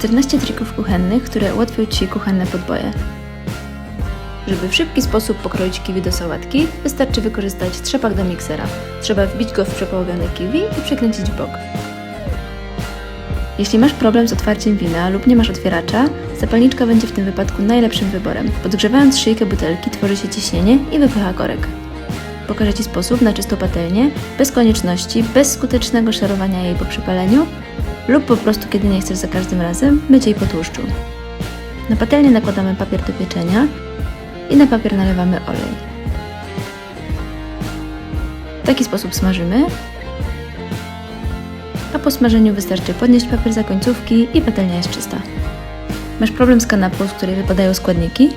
14 trików kuchennych, które ułatwią Ci kuchenne podboje. Żeby w szybki sposób pokroić kiwi do sałatki, wystarczy wykorzystać trzepak do miksera. Trzeba wbić go w przepołowione kiwi i przekręcić bok. Jeśli masz problem z otwarciem wina lub nie masz otwieracza, zapalniczka będzie w tym wypadku najlepszym wyborem. Podgrzewając szyjkę butelki tworzy się ciśnienie i wypycha korek. Pokażę Ci sposób na czystą patelnię, bez konieczności, bez skutecznego szarowania jej po przypaleniu lub po prostu kiedy nie chcesz za każdym razem myć jej po tłuszczu. Na patelnię nakładamy papier do pieczenia i na papier nalewamy olej. W taki sposób smażymy, a po smażeniu wystarczy podnieść papier za końcówki i patelnia jest czysta. Masz problem z kanapą, z której wypadają składniki?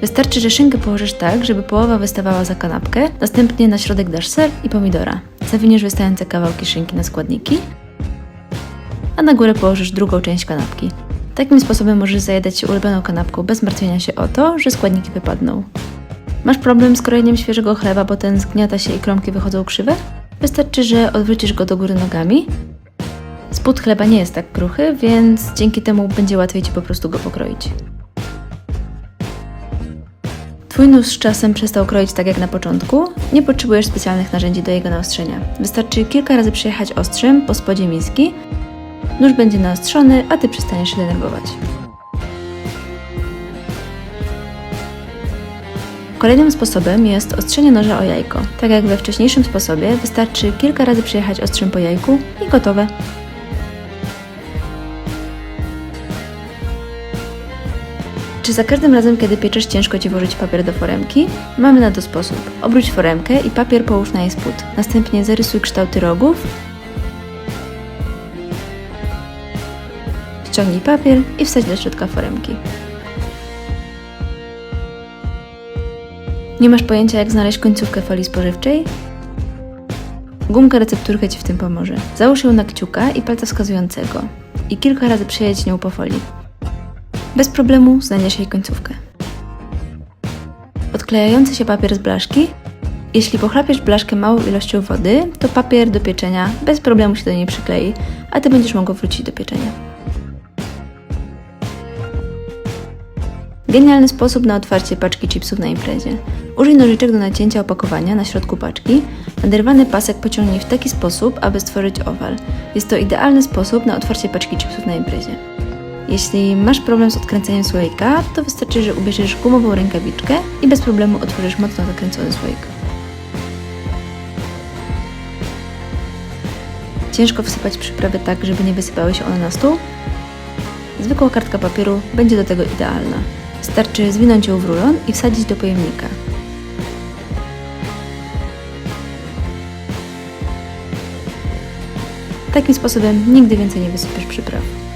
Wystarczy, że szynkę położysz tak, żeby połowa wystawała za kanapkę, następnie na środek dasz ser i pomidora. Zawiniesz wystające kawałki szynki na składniki, a na górę położysz drugą część kanapki. Takim sposobem możesz zajadać się ulubioną kanapką bez martwienia się o to, że składniki wypadną. Masz problem z krojeniem świeżego chleba, bo ten zgniata się i kromki wychodzą krzywe? Wystarczy, że odwrócisz go do góry nogami. Spód chleba nie jest tak kruchy, więc dzięki temu będzie łatwiej Ci po prostu go pokroić. Twój nóż z czasem przestał kroić tak jak na początku. Nie potrzebujesz specjalnych narzędzi do jego naostrzenia. Wystarczy kilka razy przejechać ostrzem po spodzie miski. Nóż będzie naostrzony, a Ty przestaniesz się denerwować. Kolejnym sposobem jest ostrzenie noża o jajko. Tak jak we wcześniejszym sposobie, wystarczy kilka razy przejechać ostrzem po jajku i gotowe. Czy za każdym razem, kiedy pieczesz, ciężko Ci włożyć papier do foremki? Mamy na to sposób. Obróć foremkę i papier połóż na jej spód. Następnie zarysuj kształty rogów. Ściągnij papier i wsadź do środka foremki. Nie masz pojęcia, jak znaleźć końcówkę folii spożywczej? Gumka recepturka Ci w tym pomoże. Załóż ją na kciuka i palca wskazującego i kilka razy przejedź nią po folii. Bez problemu znajdziesz jej końcówkę. Odklejający się papier z blaszki. Jeśli pochlapiesz blaszkę małą ilością wody, to papier do pieczenia bez problemu się do niej przyklei, a Ty będziesz mogła wrócić do pieczenia. Genialny sposób na otwarcie paczki chipsów na imprezie. Użyj nożyczek do nacięcia opakowania na środku paczki. Naderwany pasek pociągnij w taki sposób, aby stworzyć owal. Jest to idealny sposób na otwarcie paczki chipsów na imprezie. Jeśli masz problem z odkręceniem słoika, to wystarczy, że ubierzesz gumową rękawiczkę i bez problemu otworzysz mocno zakręcony słoik. Ciężko wsypać przyprawy tak, żeby nie wysypały się one na stół? Zwykła kartka papieru będzie do tego idealna. Wystarczy zwinąć ją w rulon i wsadzić do pojemnika. Takim sposobem nigdy więcej nie wysypiesz przypraw.